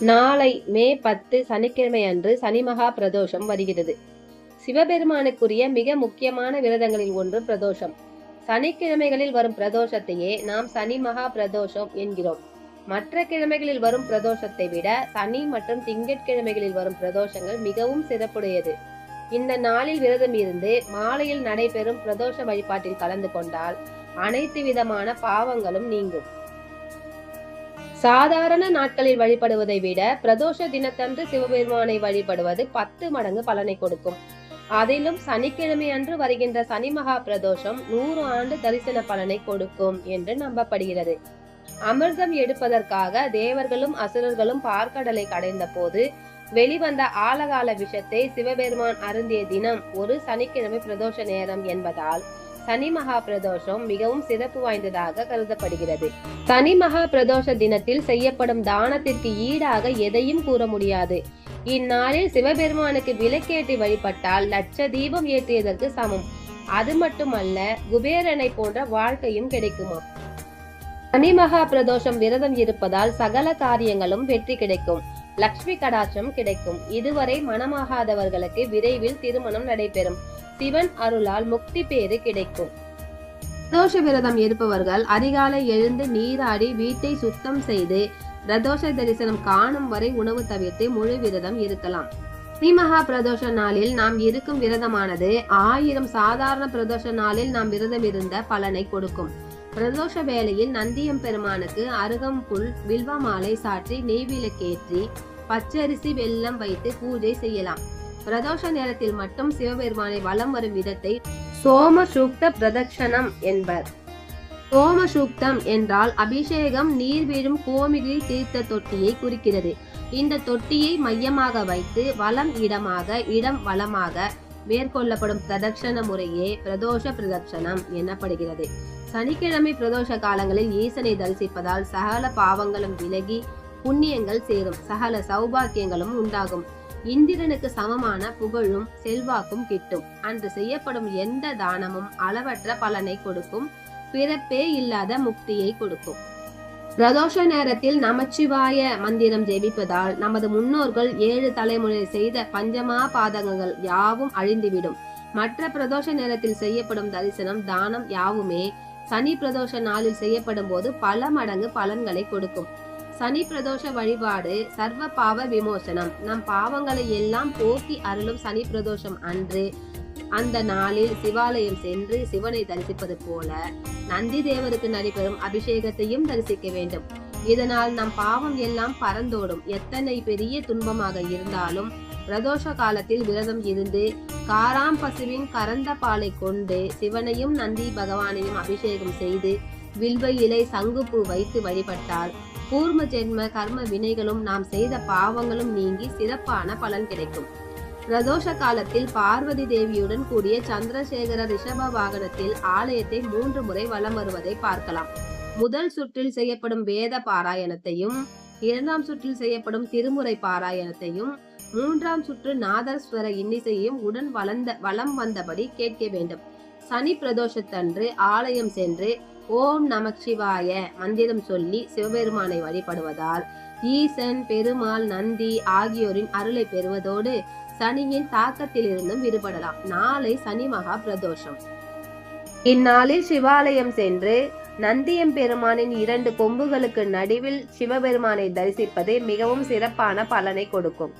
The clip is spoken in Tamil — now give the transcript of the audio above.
நாளை மே பத்து சனிக்கிழமை அன்று சனி மகா பிரதோஷம் வருகிறது. சிவபெருமானுக்குரிய மிக முக்கியமான விரதங்களில் ஒன்று பிரதோஷம். சனிக்கிழமைகளில் வரும் பிரதோஷத்தையே நாம் சனி மகா பிரதோஷம் என்கிறோம். மற்ற கிழமைகளில் வரும் பிரதோஷத்தை விட சனி மற்றும் திங்கட்கிழமைகளில் வரும் பிரதோஷங்கள் மிகவும் சிறப்புடையது. இந்த நாளில் விரதம் இருந்து மாலையில் நடைபெறும் பிரதோஷ வழிபாட்டில் கலந்து கொண்டால் அனைத்து விதமான பாவங்களும் நீங்கும். சாதாரண நாட்களில் வழிபடுவதை விட பிரதோஷ தினத்தன்று சிவபெருமானை வழிபடுவது பத்து மடங்கு பலனை கொடுக்கும். அதிலும் சனிக்கிழமை அன்று வருகின்ற சனி மகா பிரதோஷம் நூறு ஆண்டு தரிசன பலனை கொடுக்கும் என்று நம்பப்படுகிறது. அமிர்தம் எடுப்பதற்காக தேவர்களும் அசுரர்களும் பார்க்கடலை கடைந்த போது வெளிவந்த ஆலகால விஷத்தை சிவபெருமான் அருந்திய தினம் ஒரு சனிக்கிழமை பிரதோஷ நேரம் என்பதால் சனி மகா பிரதோஷம் மிகவும் சிறப்பு வாய்ந்ததாக கருதப்படுகிறது. சனி மகா பிரதோஷ தினத்தில் செய்யப்படும் தானத்திற்கு ஈடாக எதையும் கூற முடியாது. இந்நாளில் சிவபெருமானுக்கு விலக்கேற்றி வழிபட்டால் லட்ச தீபம் ஏற்றியதற்கு சமம். அது மட்டுமல்ல குபேரனை போன்ற வாழ்க்கையும் கிடைக்குமா? சனி மகா பிரதோஷம் விரதம் இருப்பதால் சகல காரியங்களும் வெற்றி கிடைக்கும். லக்ஷ்மி கடாட்சம் கிடைக்கும். இதுவரை மனமாகாதவர்களுக்கு விரைவில் திருமணம் நடைபெறும். சிவன் அருளால் முக்தி பேறு கிடைக்கும். பிரதோஷ விரதம் இருப்பவர்கள் அதிகாலை எழுந்து நீராடி வீட்டை சுத்தம் செய்து பிரதோஷ தரிசனம் காணும் வரை உணவு தவிர்த்து முழு விரதம் இருக்கலாம். ஸ்ரீமகா பிரதோஷ நாளில் நாம் இருக்கும் விரதமானது ஆயிரம் சாதாரண பிரதோஷ நாளில் நாம் விரதம் இருந்த பலனை கொடுக்கும். பிரதோஷ வேளையில் நந்தியம் பெருமானுக்கு அருகம்புல் வில்வ மாலை சாற்றி நெய்விளக்கேற்றி பச்சரிசி வெல்லம் வைத்து பூஜை செய்யலாம். பிரதோஷ நேரத்தில் மட்டும் சிவபெருமானை வலம் வரும் விதத்தை சோம சூக்த பிரதட்சணம் என்பர். சோம சூக்தம் என்றால் அபிஷேகம் நீர் வீழும் கோமிகளில் தீர்த்த தொட்டியை குறிக்கிறது. இந்த தொட்டியை மையமாக வைத்து வலம் இடமாக இடம் வளமாக மேற்கொள்ளப்படும் பிரதட்சண முறையே பிரதோஷ பிரதட்சணம் எனப்படுகிறது. சனிக்கிழமை பிரதோஷ காலங்களில் ஈசனை தரிசிப்பதால் சகல பாவங்களும் விலகி புண்ணியங்கள் சேரும். சகல சௌபாக்கியங்களும் உண்டாகும். இந்திரனுக்கு சமமான புகழும் செல்வாக்கும் கிட்டும். அன்று செய்யப்படும் எந்த தானமும் அளவற்ற பலனை கொடுக்கும். பிறப்பே இல்லாத முக்தியை கொடுக்கும். பிரதோஷ நேரத்தில் நமச்சிவாய மந்திரம் ஜெபிப்பதால் நமது முன்னோர்கள் ஏழு தலைமுறை செய்த பஞ்சமா பாதகங்கள் யாவும் அழிந்துவிடும். மற்ற பிரதோஷ நேரத்தில் செய்யப்படும் தரிசனம் தானம் யாவுமே சனி பிரதோஷ நாளில் செய்யப்படும் போது பல மடங்கு பலன்களை கொடுக்கும். சனி பிரதோஷ வழிபாடு சர்வ பாவ விமோசனம். நம் பாவங்களை எல்லாம் போக்கி அருளும் சனி பிரதோஷம் அன்று அந்த நாளில் சிவாலயம் சென்று சிவனை தரிசிப்பது போல நந்தி தேவருக்கு நடைபெறும் அபிஷேகத்தையும் தரிசிக்க வேண்டும். இதனால் நம் பாவம் எல்லாம் பறந்தோடும். எத்தனை பெரிய துன்பமாக இருந்தாலும் பிரதோஷ காலத்தில் விரதம் இருந்து காராம் பசுவின் கரந்த பாலை கொண்டு சிவனையும் நந்தி பகவானையும் அபிஷேகம் செய்து வில்வ இலை சங்குப்பூ வைத்து வழிபட்டால் பூர்வ ஜென்ம கர்ம வினைகளும் நாம் செய்த பாவங்களும் நீங்கி சிறப்பான பலன் கிடைக்கும். பிரதோஷ காலத்தில் பார்வதி தேவியுடன் கூடிய சந்திரசேகர ரிஷப வாகனத்தில் ஆலயத்தை மூன்று முறை வலம் வருவதை பார்க்கலாம். முதல் சுற்றில் செய்யப்படும் வேத பாராயணத்தையும் இரண்டாம் சுற்றில் செய்யப்படும் திருமுறை பாராயணத்தையும் மூன்றாம் சுற்று நாதஸ்வர இன்னிசையும் உடன் வளர்ந்த வலம் வந்தபடி கேட்க வேண்டும். சனி பிரதோஷத்தன்று ஆலயம் சென்று ஓம் நமச்சிவாய மந்திரம் சொல்லி சிவபெருமானை வழிபடுவதால் ஈசன் பெருமாள் நந்தி ஆகியோரின் அருளை பெறுவதோடு சனியின் தாக்கத்திலிருந்தும் விடுபடலாம். நாளை சனி மகா பிரதோஷம். இந்நாளில் சிவாலயம் சென்று நந்தியம் பெருமானின் இரண்டு கொம்புகளுக்கு நடுவில் சிவபெருமானை தரிசிப்பது மிகவும் சிறப்பான பலனை கொடுக்கும்.